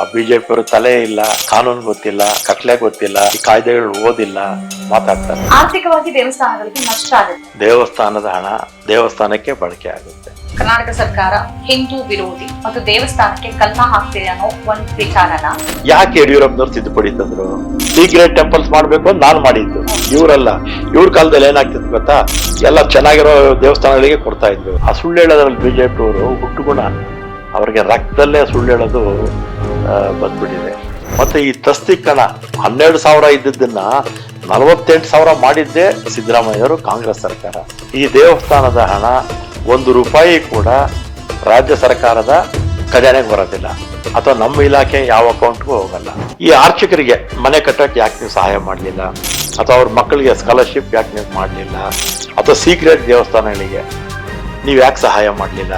ಆ ಬಿಜೆಪಿ ಅವರು ತಲೆ ಇಲ್ಲ ಕಾನೂನು ಗೊತ್ತಿಲ್ಲ ಕಟ್ಲೆ ಗೊತ್ತಿಲ್ಲ ಈ ಕಾಯ್ದೆಗಳು ಓದಿಲ್ಲ ಮಾತಾಡ್ತಾರೆ. ಆರ್ಥಿಕವಾಗಿ ದೇವಸ್ಥಾನಗಳಿಗೆ ನಷ್ಟ ಆಗುತ್ತೆ. ದೇವಸ್ಥಾನದ ಹಣ ದೇವಸ್ಥಾನಕ್ಕೆ ಬಳಕೆ ಆಗುತ್ತೆ. ಕರ್ನಾಟಕ ಸರ್ಕಾರ ಹಿಂದೂ ವಿರೋಧಿ ಮತ್ತು ದೇವಸ್ಥಾನಕ್ಕೆ ಕನ್ನ ಹಾಕ್ತಿದೆ ಅನ್ನೋ ಒಂದು ವಿಚಾರನ ಯಾಕೆ ಯಡಿಯೂರಪ್ಪನವ್ರು ತಿದ್ದುಪಡಿ ತಂದ್ರು? ಸೀಕ್ರೆಟ್ ಟೆಂಪಲ್ಸ್ ಮಾಡ್ಬೇಕು ಅಂತ ನಾನು ಮಾಡಿದ್ದು. ಇವರಲ್ಲ ಇವ್ರ ಕಾಲದಲ್ಲಿ ಏನಾಗ್ತಿತ್ತು ಗೊತ್ತಾ? ಎಲ್ಲ ಚೆನ್ನಾಗಿರೋ ದೇವಸ್ಥಾನಗಳಿಗೆ ಕೊಡ್ತಾ ಇದ್ರು. ಆ ಸುಳ್ಳು ಹೇಳೋದ್ರಲ್ಲಿ ಬಿಜೆಪಿ ಅವರು ಹುಟ್ಟುಗುಣ. ಅವ್ರಿಗೆ ರಕ್ತದಲ್ಲೇ ಸುಳ್ಳು ಹೇಳೋದು ಬಂದ್ಬಿಟ್ಟಿದೆ. ಮತ್ತೆ ಈ ತಸ್ತಿಕಣ ಹನ್ನೆರಡು ಸಾವಿರ ಇದ್ದದನ್ನ ನಲವತ್ತೆಂಟು ಸಾವಿರ ಮಾಡಿದ್ದೇ ಸಿದ್ದರಾಮಯ್ಯವರು ಕಾಂಗ್ರೆಸ್ ಸರ್ಕಾರ. ಈ ದೇವಸ್ಥಾನದ ಹಣ ಒಂದು ರೂಪಾಯಿ ಕೂಡ ರಾಜ್ಯ ಸರ್ಕಾರದ ಖಜಾನೆಗೆ ಬರೋದಿಲ್ಲ. ಅಥವಾ ನಮ್ಮ ಇಲಾಖೆ ಯಾವ ಅಕೌಂಟ್ಗೂ ಹೋಗಲ್ಲ. ಈ ಆರ್ಚಕರಿಗೆ ಮನೆ ಕಟ್ಟಕ್ಕೆ ಯಾಕೆ ನೀವು ಸಹಾಯ ಮಾಡಲಿಲ್ಲ? ಅಥವಾ ಅವ್ರ ಮಕ್ಕಳಿಗೆ ಸ್ಕಾಲರ್ಶಿಪ್ ಯಾಕೆ ನೀವು ಮಾಡಲಿಲ್ಲ? ಅಥವಾ ಸೀಕ್ರೆಟ್ ದೇವಸ್ಥಾನಗಳಿಗೆ ನೀವು ಯಾಕೆ ಸಹಾಯ ಮಾಡಲಿಲ್ಲ?